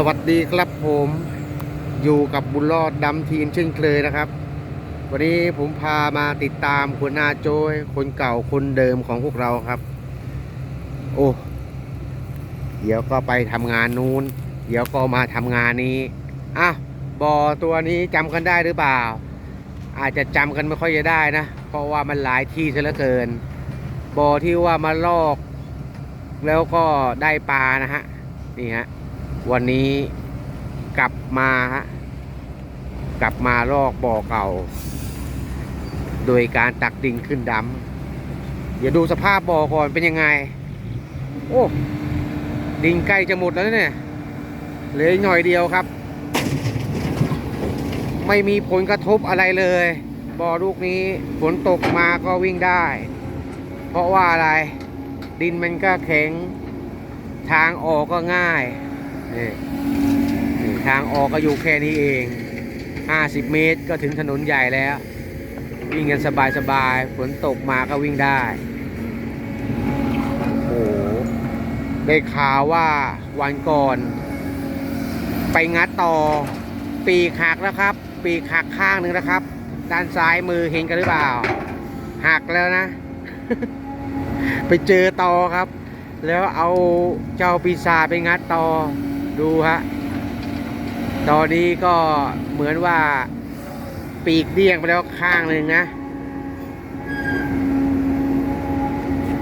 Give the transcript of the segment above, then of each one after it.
สวัสดีครับผมอยู่กับบุญรอดดำทีมเช่นเคยนะครับ วันนี้ผมพามาติดตามคุณนาโจยคนเก่าคนเดิมของพวกเราครับ โอ้เดี๋ยวก็ไปทำงานนู้น เดี๋ยวก็มาทำงานนี้อะบอตัวนี้จำกันได้หรือเปล่า อาจจะจำกันไม่ค่อยจะได้นะ เพราะว่ามันหลายที่ซะเหลือเกินบอที่ว่ามาลอก แล้วก็ได้ปลานะฮะนี่ฮะ วันนี้กลับมาฮะกลับมาลอกบ่อเก่า โดยการตักดินขึ้นดำเดี๋ยวดูสภาพบ่อก่อนเป็นยังไง โอ้ดินใกล้จะหมดแล้วเนี่ยเหลืออีกหน่อยเดียวครับ ไม่มีผลกระทบอะไรเลยบ่อลูกนี้ฝนตกมาก็วิ่งได้ เพราะว่าอะไร ดินมันก็แข็ง ทางออกก็ง่าย นี่ทางออกก็อยู่แค่นี้เอง 50 เมตรก็ถึงถนนใหญ่แล้ว วิ่งกันสบายๆฝนตกมาก็วิ่งได้ โอ้โหได้ข่าวว่าวันก่อน ไปงัดต่อ ปีกหักแล้วครับ ปีกหักข้างหนึ่งนะครับ ด้านซ้ายมือเห็นกันหรือเปล่า หักแล้วนะ ไปเจอต่อครับ แล้วเอาเจ้าปีศาจไปงัดต่อ ดูฮะ ตอนนี้ก็เหมือนว่าปีกเดี้ยงไปแล้วข้างหนึ่งนะ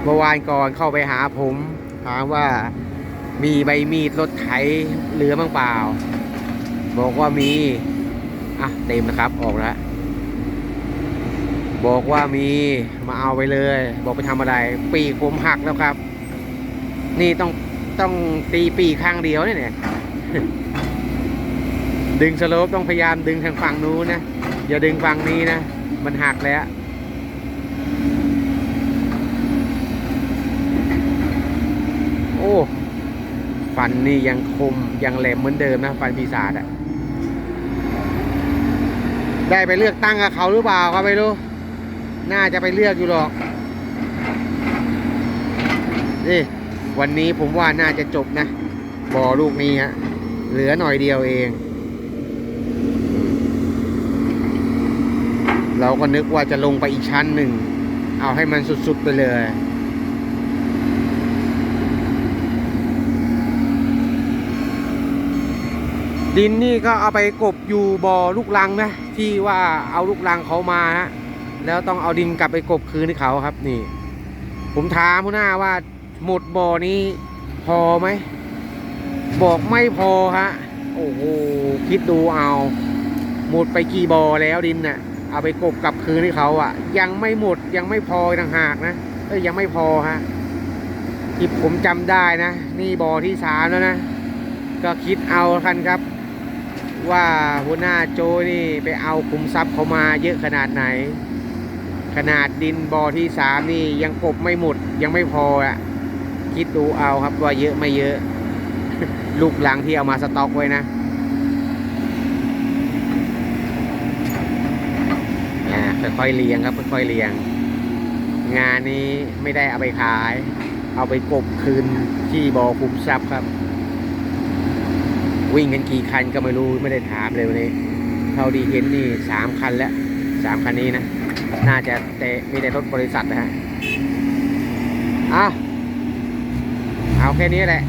เมื่อวานก่อนเข้าไปหาผม ถามว่ามีใบมีดรถไถเหลือบ้างเปล่า บอกว่ามี อะ เต็มนะครับออกแล้วบอกว่ามีมาเอาไปเลย บอกไปทำอะไร ปีกผมหักแล้วครับ นี่ต้อง ต้องตีปีข้างเดียวเนี่ยเนี่ยดึงสโลปต้องพยายามดึงทางฝั่งนู้นนะ อย่าดึงฝั่งนี้นะ มันหักแล้วโอ้ฟันนี่ยังคมยังแหลมเหมือนเดิมนะ ฟันปีศาจอะได้ไปเลือกตั้งกับเขาหรือเปล่าก็ไม่รู้ น่าจะไปเลือกอยู่หรอกนี่ วันนี้ผมว่าน่าจะจบนะบ่อลูกนี้ฮะเหลือหน่อยเดียวเอง เราก็นึกว่าจะลงไปอีกชั้นหนึ่ง เอาให้มันสุดๆไปเลยดินนี่ก็เอาไปกบอยู่บ่อลูกลังนะที่ว่าเอาลูกลังเขามาฮะแล้วต้องเอาดินกลับไปกบคืนให้เขาครับนี่ ผมถามผู้หน้าว่า หมดบ่อนี้พอไหม บอกไม่พอฮะ โอ้โห คิดดูเอา หมดไปกี่บ่อแล้วดินน่ะ เอาไปกบกลับคืนให้เขาอะ ยังไม่หมดยังไม่พอต่างหากนะเอ้ยยังไม่พอฮะที่ผมจำได้นะ นี่บ่อที่สามแล้วนะ ก็คิดเอาคันครับ ว่าหัวหน้าโจนี่ไปเอาคุมทรัพย์เขามาเยอะขนาดไหน ขนาดดินบ่อที่สามนี่ยังกบไม่หมดยังไม่พออะ คิดดูเอาครับว่าเยอะไม่เยอะ ลูกหลังที่เอามาสต็อกไว้นะค่อยๆเรียงครับค่อยๆเรียง งานนี้ไม่ได้เอาไปขาย เอาไปกบคืนที่บ่อคุ้มทรัพย์ครับ วิ่งกันกี่คันก็ไม่รู้ไม่ได้ถามเลยวันนี้เท่าที่เห็นนี่สามคันแล้วสามคันนี้นะ น่าจะแต่มีแต่รถบริษัทนะฮะอ้า เอาแค่นี้แหละ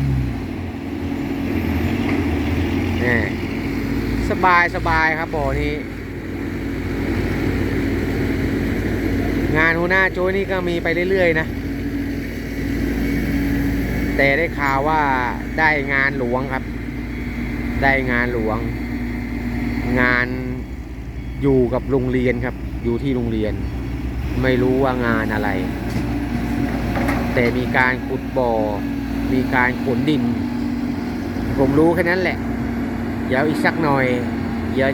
นี่สบายสบายครับบ่อนี้ งานหัวหน้าโจ้นี่ก็มีไปเรื่อยๆนะ แต่ได้ข่าวว่าได้งานหลวงครับ ได้งานหลวง งานอยู่กับโรงเรียนครับ อยู่ที่โรงเรียน ไม่รู้ว่างานอะไร แต่มีการขุดบ่อ มีการขนดิน ผมรู้แค่นั้นแหละ เดี๋ยวอีกสักหน่อย เดี๋ยว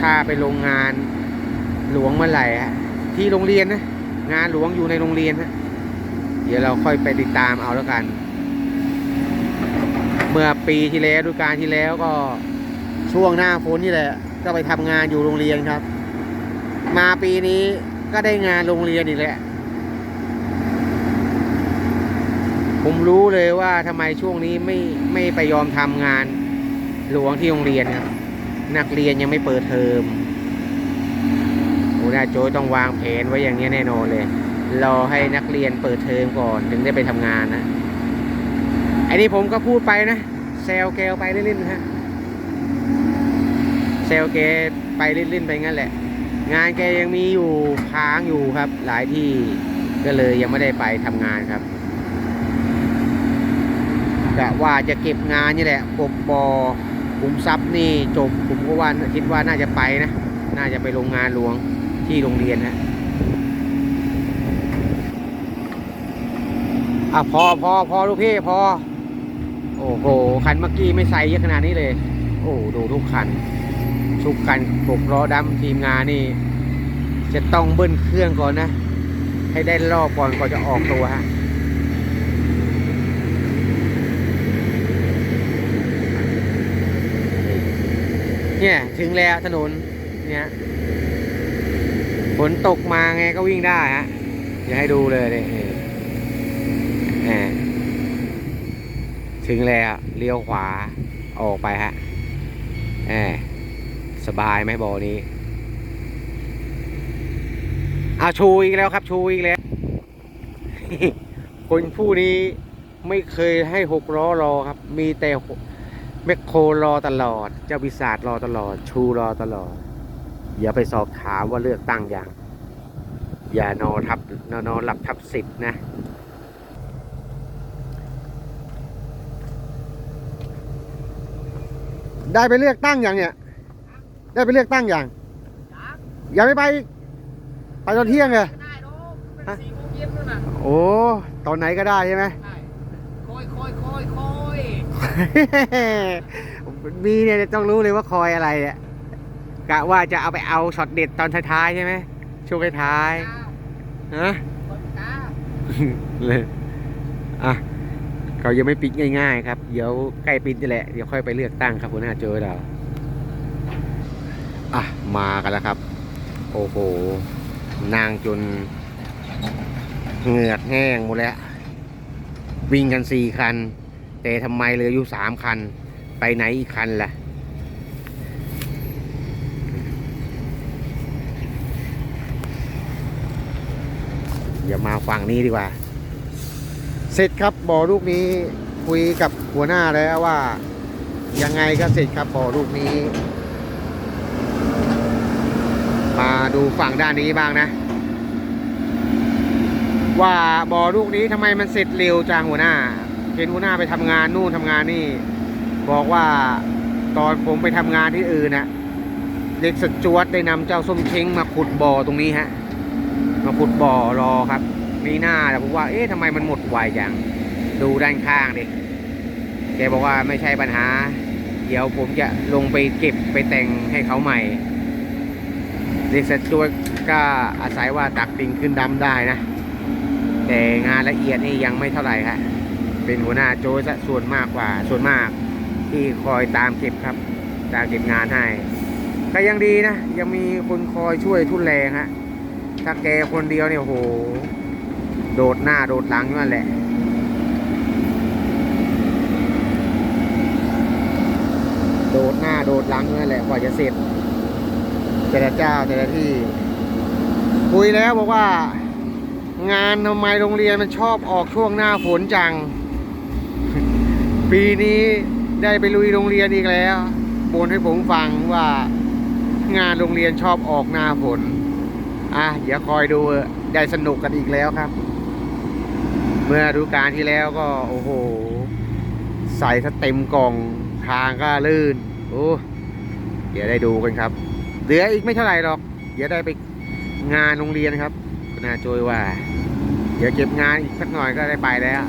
ถ้าไปโรงงานหลวงเมื่อไหร่ฮะที่โรงเรียนนะ งานหลวงอยู่ในโรงเรียนฮะเดี๋ยวเราค่อยไปติดตามเอาแล้วกัน เมื่อปีที่แล้วดูการที่แล้วก็ช่วงหน้าฝนนี่แหละ ก็ไปทำงานอยู่โรงเรียนครับ มาปีนี้ก็ได้งานโรงเรียนอีกแหละ ผมรู้เลยว่าทำไมช่วงนี้ไม่ไม่ไปยอมทำงาน หลวงที่โรงเรียนครับนักเรียนยังไม่เปิดเทอมหัวหน้าโจยต้องวางแผนไว้อย่างนี้แน่นอนเลยรอให้นักเรียนเปิดเทอมก่อนถึงได้ไปทำงานนะไอ้นี่ผมก็พูดไปนะแซวแกวไปเล่นๆนะฮะแซวแกไปเล่นๆไปงั้นแหละ งานแกยังมีอยู่ค้างอยู่ครับ หลายที่ก็เลยยังไม่ได้ไปทำงานครับ กะว่าจะเก็บงานนี่แหละกบบอคุมทรัพย์นี่จบผมก็ว่าคิดว่าน่าจะไปนะ น่าจะไปโรงงานหลวงที่โรงเรียนฮะอะพอพอพอลูกพี่พอ โอ้โห คันเมื่อกี้ไม่ใส่เยอะขนาดนี้เลย โอ้ดูทุกคัน ทุกคันปกล้อดำทีมงานนี่ จะต้องเบิ้ลเครื่องก่อนนะ ให้ได้รอบก่อนก่อนจะออกตัวฮะ เนี่ย ถึงแล้วถนน เนี่ยฝนตกมาไงก็วิ่งได้ฮะอย่าให้ดูเลยเนี่ยถึงแล้วเลี้ยวขวาออกไปฮะแหมสบายไหมบอนี้อาชูอีกแล้วครับ ชูอีกแล้ว คนผู้นี้ไม่เคยให้หกล้อรอครับ มีแต่ แมคโครรอตลอด เจ้าปีศาจรอตลอด ชูรอตลอด อย่าไปสอบถามว่าเลือกตั้งอย่าง อย่านอนทับนอนนอนหลับทับสิทธิ์นะได้ไปเลือกตั้งอย่างเนี่ย ได้ไปเลือกตั้งอย่าง อย่าไม่ไป ไปตอนเที่ยงเลยโมงเย็นนู่นน่ะโอ้ ตอนไหนก็ได้ใช่ไหม ใช่คอยคอยคอยคอย มีเนี่ยต้องรู้เลยว่าคอยอะไรเนี่ยกะว่าจะเอาไปเอาช็อตเด็ดตอนท้ายๆใช่ไหมช่วงท้ายก้าๆฮะคนก้าเลยอะเขายังไม่ปิดง่าย ๆ ครับ เดี๋ยวใกล้ปิดนี่แหละเดี๋ยวค่อยไปเลือกตั้งครับคุณหน้าเจอเราอะมากันแล้วครับ โอ้โหนางจนเหงือกแห้งหมดแล้ว วิ่งกันสี่คัน แต่ทำไมเหลืออยู่สามคัน ไปไหนอีกคันล่ะ อย่ามาฝั่งนี้ดีกว่า เสร็จครับบ่อลูกนี้คุยกับหัวหน้าแล้วว่า ยังไงก็เสร็จครับบ่อลูกนี้ มาดูฝั่งด้านนี้บ้างนะ ว่าบ่อลูกนี้ทำไมมันเสร็จเร็วจังหัวหน้า เห็นหัวหน้าไปทำงานนู่นทำงานนี่ บอกว่าตอนผมไปทำงานที่อื่นน่ะเด็กสจวตได้นำเจ้าส้มเช้งมาขุดบ่อตรงนี้ฮะ มาขุดบ่อรอครับ มีหน้าแต่ผมว่า เอ๊ะทำไมมันหมดไวจัง ดูด้านข้างดิ แกบอกว่าไม่ใช่ปัญหา เดี๋ยวผมจะลงไปเก็บไปแต่งให้เขาใหม่ เด็กสจวตก็อาศัยว่าตักปิงขึ้นดำได้นะ แต่งานละเอียดนี่ยังไม่เท่าไหร่ฮะ เป็นหัวหน้าโจ้ซะส่วนมากกว่า ส่วนมากที่คอยตามเก็บครับ ตามเก็บงานให้ก็ยังดีนะ ยังมีคนคอยช่วยทุนแรงฮะถ้าแกคนเดียวเนี่ยโห โดดหน้าโดดหลังนั่นแหละโดดหน้าโดดหลังนั่นแหละกว่าจะเสร็จแต่ละเจ้าแต่ละที่ คุยแล้วบอกว่า งานทำไมโรงเรียนมันชอบออกช่วงหน้าฝนจัง ปีนี้ได้ไปลุยโรงเรียนอีกแล้วบนให้ผมฟังว่างานโรงเรียนชอบออกหน้าฝนอะเดี๋ยวคอยดูได้สนุกกันอีกแล้วครับ เมื่อดูการที่แล้วก็โอ้โห ใส่ถ้าเต็มกล่องทางก็ลื่นโอ้เดี๋ยวได้ดูกันครับเหลืออีกไม่เท่าไหร่หรอกเดี๋ยวได้ไปงานโรงเรียนครับคุณอาโจยว่า เดี๋ยวเก็บงานอีกสักหน่อยก็ได้ไปแล้ว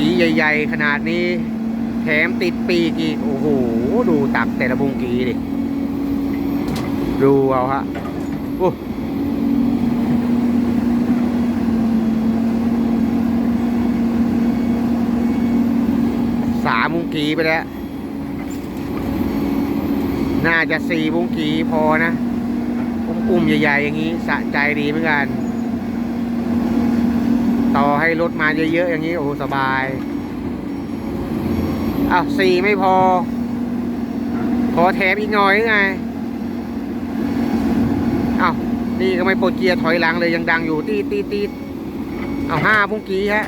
บุงกีใหญ่ ๆ ขนาดนี้ แถมติดปีกอีก โอ้โห ดูตักแต่ละบุงกีดิ ดูเอาฮะโอ้สามบุงกีไปแล้ว น่าจะสี่บุงกีพอนะ อุ้มๆใหญ่ ๆ อย่างนี้ สะใจดีเหมือนกัน ต่อให้รถมาเยอะๆอย่างนี้โอ้สบายอ้าวสี่ไม่พอ ขอแถมอีกหน่อยไงอ้าวนี่ก็ไม่ปลดเกียร์ถอยหลังเลยยังดังอยู่ตีตีตีเอาห้าพุ่งกี้ฮะ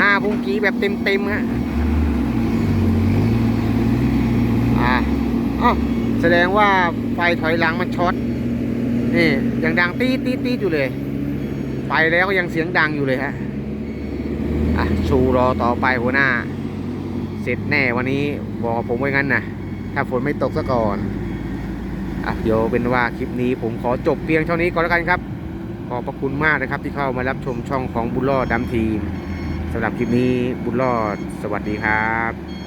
ห้าพุ่งกี้แบบเต็มเต็มฮะอ่าอ๋อแสดงว่าไฟถอยหลังมันช็อตนี่ยังดังตีตีตีอยู่เลย ไปแล้วก็ยังเสียงดังอยู่เลยฮะอะชูรอต่อไปหัวหน้า เสร็จแน่วันนี้บอกผมไว้งั้นนะถ้าฝนไม่ตกซะก่อนอะเดี๋ยวเป็นว่าคลิปนี้ผมขอจบเพียงเท่านี้ก่อนแล้วกันครับ ขอบพระคุณมากนะครับที่เข้ามารับชมช่องของบุญรอดดำทีมสำหรับคลิปนี้บุญรอด สวัสดีครับ